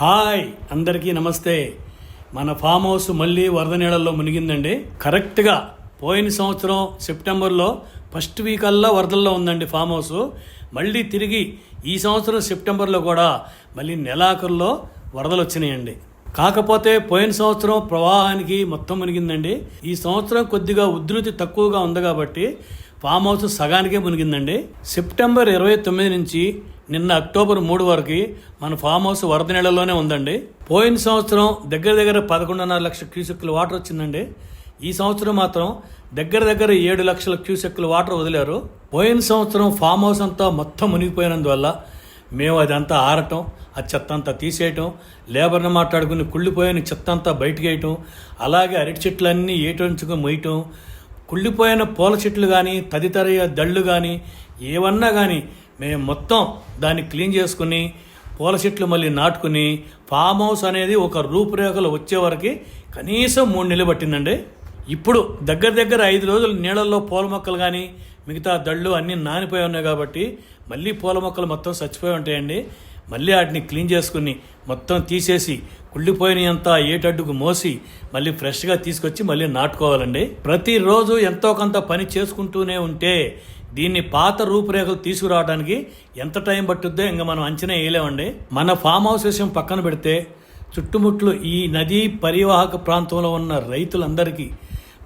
Hi అందరికీ నమస్తే. మన ఫామ్ హౌస్ మళ్ళీ వరద నీళ్ళల్లో మునిగిందండి. కరెక్ట్గా పోయిన సంవత్సరం సెప్టెంబర్లో ఫస్ట్ వీక్ అల్లా వరదల్లో ఉందండి ఫామ్ హౌస్. మళ్ళీ తిరిగి ఈ సంవత్సరం సెప్టెంబర్లో కూడా మళ్ళీ నెలాఖరులో వరదలు వచ్చినాయండి. కాకపోతే పోయిన సంవత్సరం ప్రవాహానికి మొత్తం మునిగిందండి. ఈ సంవత్సరం కొద్దిగా ఉధృతి తక్కువగా ఉంది కాబట్టి ఫామ్ హౌస్ సగానికే మునిగిందండి. సెప్టెంబర్ ఇరవై తొమ్మిది నుంచి నిన్న అక్టోబర్ మూడు వరకు మన ఫామ్ హౌస్ వరద నీళ్ళలోనే ఉందండి. పోయిన సంవత్సరం దగ్గర దగ్గర పదకొండున్నర లక్షల క్యూసెక్కులు వాటర్ వచ్చిందండి. ఈ సంవత్సరం మాత్రం దగ్గర దగ్గర ఏడు లక్షల క్యూసెక్కులు వాటర్ వదిలారు. పోయిన సంవత్సరం ఫామ్ హౌస్ అంతా మొత్తం మునిగిపోయినందువల్ల మేము అదంతా ఆరటం ఆ చెత్త అంతా తీసేయటం లేబర్ని మాట్లాడుకుని కుళ్ళిపోయిన చెత్త అంతా బయటకు వేయటం అలాగే అరటి చెట్లన్నీ ఏటంచుకొని మొయ్యటం కుళ్ళిపోయిన పూల చెట్లు కానీ తదితర దళ్ళు కానీ ఏవన్నా కానీ మేము మొత్తం దాన్ని క్లీన్ చేసుకుని పూల చెట్లు మళ్ళీ నాటుకుని ఫామ్ హౌస్ అనేది ఒక రూపురేఖలు వచ్చేవరకు కనీసం మూడు నెలలు పట్టిందండి. ఇప్పుడు దగ్గర దగ్గర ఐదు రోజులు నీళ్ళల్లో పూల మొక్కలు కానీ మిగతా దళ్ళు అన్నీ నానిపోయి ఉన్నాయి కాబట్టి మళ్ళీ పూల మొక్కలు మొత్తం చచ్చిపోయి ఉంటాయండి. మళ్ళీ వాటిని క్లీన్ చేసుకుని మొత్తం తీసేసి కుళ్ళిపోయినంతా ఏటడ్డుకు మోసి మళ్ళీ ఫ్రెష్గా తీసుకొచ్చి మళ్ళీ నాటుకోవాలండి. ప్రతిరోజు ఎంతో కొంత పని చేసుకుంటూనే ఉంటే దీన్ని పాత రూపురేఖలు తీసుకురావడానికి ఎంత టైం పట్టుద్దో ఇంకా మనం అంచనా వేయలేమండి. మన ఫామ్ హౌస్ విషయం పక్కన పెడితే చుట్టుముట్లు ఈ నదీ పరివాహక ప్రాంతంలో ఉన్న రైతులందరికీ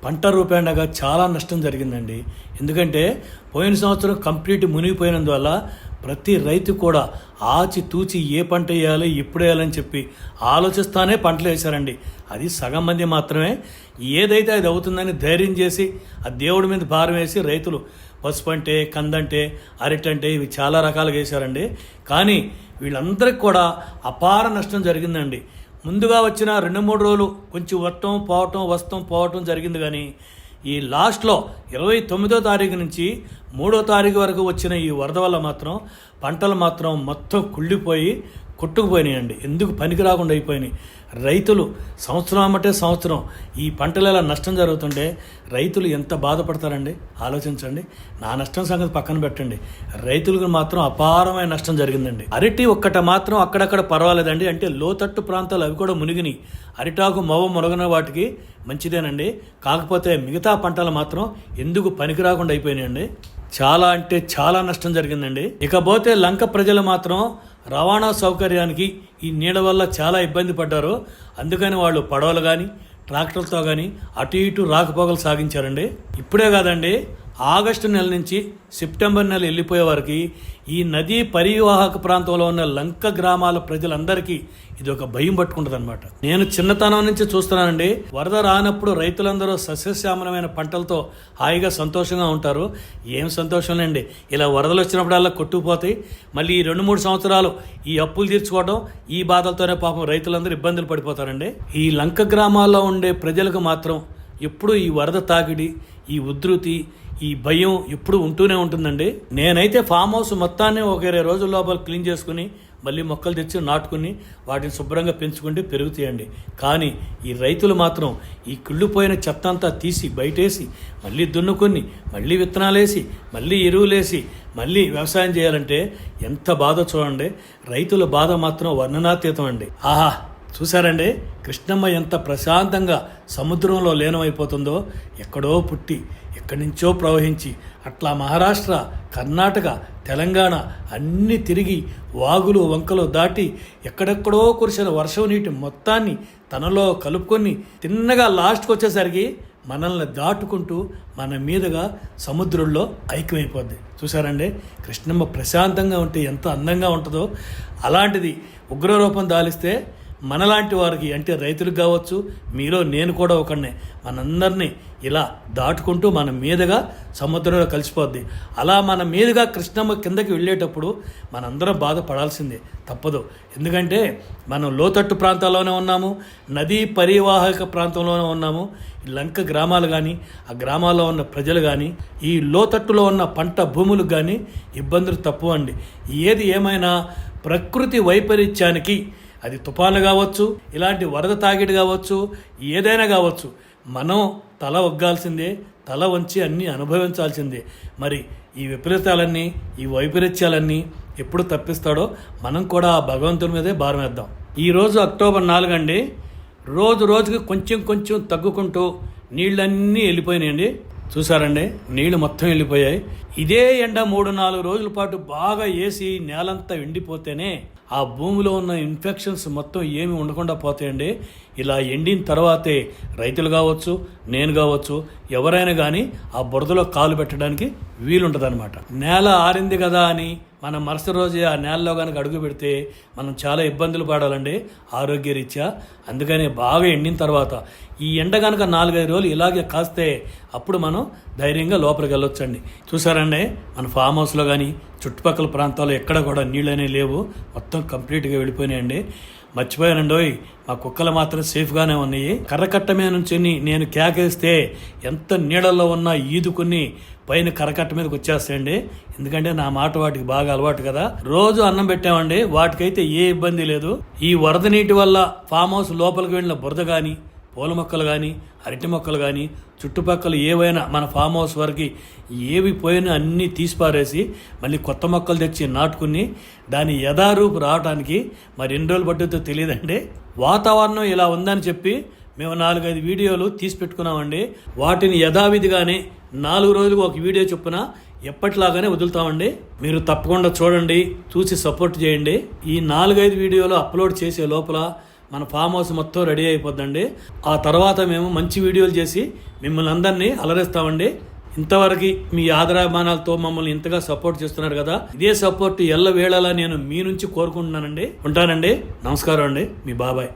పంట రూపేణగా చాలా నష్టం జరిగిందండి. ఎందుకంటే పోయిన సంవత్సరం కంప్లీట్ మునిగిపోయినందువల్ల ప్రతి రైతు కూడా ఆచి తూచి ఏ పంట వేయాలి ఎప్పుడు వేయాలని చెప్పి ఆలోచిస్తానే పంటలు వేశారండి. అది సగం మంది మాత్రమే. ఏదైతే అది అవుతుందని ధైర్యం చేసి ఆ దేవుడి మీద భారం వేసి రైతులు పసుపు అంటే కందంటే అరటంటే ఇవి చాలా రకాలుగా వేశారండి. కానీ వీళ్ళందరికీ కూడా అపార నష్టం జరిగిందండి. ముందుగా వచ్చిన రెండు మూడు రోజులు కొంచెం వట్టం పోవటం వస్తం పోవటం జరిగింది కానీ ఈ లాస్ట్లో ఇరవై తొమ్మిదో తారీఖు నుంచి మూడో తారీఖు వరకు వచ్చిన ఈ వరద వల్ల మాత్రం పంటలు మాత్రం మొత్తం కుళ్ళిపోయి కొట్టుకుపోయినాయండి ఎందుకు పనికి రాకుండా అయిపోయినాయి? రైతులు సంవత్సరం అమ్మటే సంవత్సరం ఈ పంటలు ఎలా నష్టం జరుగుతుంటే రైతులు ఎంత బాధపడతారండి? ఆలోచించండి. నా నష్టం సంగతి పక్కన పెట్టండి. రైతులకు మాత్రం అపారమైన నష్టం జరిగిందండి. అరటి ఒక్కట మాత్రం అక్కడక్కడ పర్వాలేదండి. అంటే లోతట్టు ప్రాంతాలు అవి కూడా మునిగినాయి. అరిటాకు మవ్వ మునగిన వాటికి మంచిదేనండి. కాకపోతే మిగతా పంటలు మాత్రం ఎందుకు పనికి రాకుండా అయిపోయినాయండి? చాలా అంటే చాలా నష్టం జరిగిందండి. ఇకపోతే లంక ప్రజలు మాత్రం రవాణా సౌకర్యానికి ఈ నీడ వల్ల చాలా ఇబ్బంది పడ్డారు. అందుకని వాళ్ళు పడవలు కానీ ట్రాక్టర్తో కానీ అటు ఇటు రాకపోకలు సాగించారండి. ఇప్పుడే కాదండి ఆగస్టు నెల నుంచి సెప్టెంబర్ నెల వెళ్ళిపోయే వరకు ఈ నదీ పరివాహక ప్రాంతంలో ఉన్న లంక గ్రామాల ప్రజలందరికీ ఇది ఒక భయం పట్టుకుంటుంది అనమాట నేను చిన్నతనం నుంచి చూస్తున్నానండి. వరద రానప్పుడు రైతులందరూ సస్యశ్యామలమైన పంటలతో హాయిగా సంతోషంగా ఉంటారు. ఏం సంతోషం లేండి. ఇలా వరదలు వచ్చినప్పుడల్లా కొట్టుకుపోతాయి. మళ్ళీ ఈ రెండు మూడు సంవత్సరాలు ఈ అప్పులు తీర్చుకోవడం ఈ బాధలతోనే పాపం రైతులందరూ ఇబ్బందులు పడిపోతారండి. ఈ లంక గ్రామాల్లో ఉండే ప్రజలకు మాత్రం ఎప్పుడు ఈ వరద తాకిడి ఈ ఉధృతి ఈ భయం ఎప్పుడు ఉంటూనే ఉంటుందండి. నేనైతే ఫామ్ హౌస్ మొత్తాన్ని ఒక ఇరవై రోజుల లోపల క్లీన్ చేసుకుని మళ్ళీ మొక్కలు తెచ్చి నాటుకుని వాటిని శుభ్రంగా పెంచుకుంటే పెరుగుతాయండి. కానీ ఈ రైతులు మాత్రం ఈ కుళ్ళిపోయిన చెత్త అంతా తీసి బయటేసి మళ్ళీ దున్నుకొని మళ్ళీ విత్తనాలేసి మళ్ళీ ఎరువులేసి మళ్ళీ వ్యవసాయం చేయాలంటే ఎంత బాధ చూడండి. రైతుల బాధ మాత్రం వర్ణనాతీతం అండి. ఆహా! చూసారండి కృష్ణమ్మ ఎంత ప్రశాంతంగా సముద్రంలో లీనమైపోతుందో ఎక్కడో పుట్టి ఎక్కడి నుంచో ప్రవహించి అట్లా మహారాష్ట్ర కర్ణాటక తెలంగాణ అన్నీ తిరిగి వాగులు వంకలు దాటి ఎక్కడెక్కడో కురిసిన వర్షం నీటి మొత్తాన్ని తనలో కలుపుకొని తిన్నగా లాస్ట్కి వచ్చేసరికి మనల్ని దాటుకుంటూ మన మీదుగా సముద్రంలో ఐక్యమైపోద్ది. చూసారండి కృష్ణమ్మ ప్రశాంతంగా ఉంటే ఎంత అందంగా ఉంటుందో. అలాంటిది ఉగ్రరూపం దాలిస్తే మనలాంటి వారికి అంటే రైతులకు కావచ్చు మీలో నేను కూడా ఒకనే మనందరినీ ఇలా దాటుకుంటూ మన మీదుగా సముద్రంలో కలిసిపోద్ది. అలా మన మీదుగా కృష్ణమ్మ కిందకి వెళ్ళేటప్పుడు మనందరం బాధపడాల్సిందే. తప్పదు. ఎందుకంటే మనం లోతట్టు ప్రాంతాల్లోనే ఉన్నాము నదీ పరివాహక ప్రాంతంలోనే ఉన్నాము. ఈ లంక గ్రామాలు కానీ ఆ గ్రామాల్లో ఉన్న ప్రజలు కానీ ఈ లోతట్టులో ఉన్న పంట భూములకు కానీ ఇబ్బందులు తప్పు అండి. ఏది ఏమైనా ప్రకృతి వైపరీత్యానికి అది తుఫాన్లు కావచ్చు ఇలాంటి వరద తాకిడి కావచ్చు ఏదైనా కావచ్చు మనం తల ఒగ్గాల్సిందే తల వంచి అన్నీ అనుభవించాల్సిందే. మరి ఈ విపరీతాలన్నీ ఈ వైపరీత్యాలన్నీ ఎప్పుడు తప్పిస్తాడో మనం కూడా ఆ భగవంతుని మీదే భారం వేద్దాం. ఈరోజు అక్టోబర్ నాలుగండి. రోజు రోజుకి కొంచెం కొంచెం తగ్గుకుంటూ నీళ్ళన్నీ వెళ్ళిపోయినాయండి. చూసారండి నీళ్ళు మొత్తం వెళ్ళిపోయాయి. ఇదే ఎండ మూడు నాలుగు రోజుల పాటు బాగా వేసి నేలంతా ఎండిపోతేనే ఆ భూమిలో ఉన్న ఇన్ఫెక్షన్స్ మొత్తం ఏమి ఉండకుండా పోతాయండి. ఇలా ఎండిన తర్వాతే రైతులు కావచ్చు నేను కావచ్చు ఎవరైనా కానీ ఆ బురదలో కాలు పెట్టడానికి వీలుంటుందన్నమాట నేల ఆరింది కదా అని మనం మరుసటి రోజు ఆ నేలలో కనుక అడుగు పెడితే మనం చాలా ఇబ్బందులు పడాలండి ఆరోగ్యరీత్యా. అందుకని బాగా ఎండిన తర్వాత ఈ ఎండ కనుక నాలుగైదు రోజులు ఇలాగే కాస్తే అప్పుడు మనం ధైర్యంగా లోపలికి వెళ్ళొచ్చండి. చూసారండి మన ఫామ్ హౌస్లో కానీ చుట్టుపక్కల ప్రాంతాల్లో ఎక్కడ కూడా నీళ్ళు అనేవి లేవు. మొత్తం కంప్లీట్గా వెళ్ళిపోయినాయండి. మర్చిపోయానండోయ్. మా కుక్కలు మాత్రం సేఫ్గానే ఉన్నాయి. కర్రకట్ట మీద నుంచి నేను కేకేస్తే ఎంత నీడల్లో ఉన్నా ఈదుకుని పైన కరకట్ట మీదకి వచ్చేస్తాయండి. ఎందుకంటే నా మాట వాటికి బాగా అలవాటు కదా. రోజు అన్నం పెట్టామండి. వాటికైతే ఏ ఇబ్బంది లేదు. ఈ వరద నీటి వల్ల ఫామ్ హౌస్ లోపలికి వెళ్ళిన బురద కానీ పూల మొక్కలు కానీ అరటి మొక్కలు కానీ చుట్టుపక్కల ఏవైనా మన ఫామ్ హౌస్ వరకు ఏవి పోయినా అన్నీ తీసిపారేసి మళ్ళీ కొత్త మొక్కలు తెచ్చి నాటుకుని దాని యథారూపు రావడానికి మరి ఎన్ని రోజులు పట్టుతో తెలియదండి. వాతావరణం ఇలా ఉందని చెప్పి మేము నాలుగైదు వీడియోలు తీసి పెట్టుకున్నామండి. వాటిని యథావిధిగానే నాలుగు రోజులకు ఒక వీడియో చొప్పున ఎప్పటిలాగానే వదులుతామండి. మీరు తప్పకుండా చూడండి చూసి సపోర్ట్ చేయండి. ఈ నాలుగైదు వీడియోలు అప్లోడ్ చేసే లోపల మన ఫామ్ హౌస్ మొత్తం రెడీ అయిపోద్దండి. ఆ తర్వాత మేము మంచి వీడియోలు చేసి మిమ్మల్ని అందరినీ అలరిస్తామండి. ఇంతవరకు మీ ఆదరాభిమానాలతో మమ్మల్ని ఇంతగా సపోర్ట్ చేస్తున్నారు కదా ఇదే సపోర్ట్ ఎల్ల వేళలా నేను మీ నుంచి కోరుకుంటున్నానండి. ఉంటానండి. నమస్కారం అండి. మీ బాబాయ్.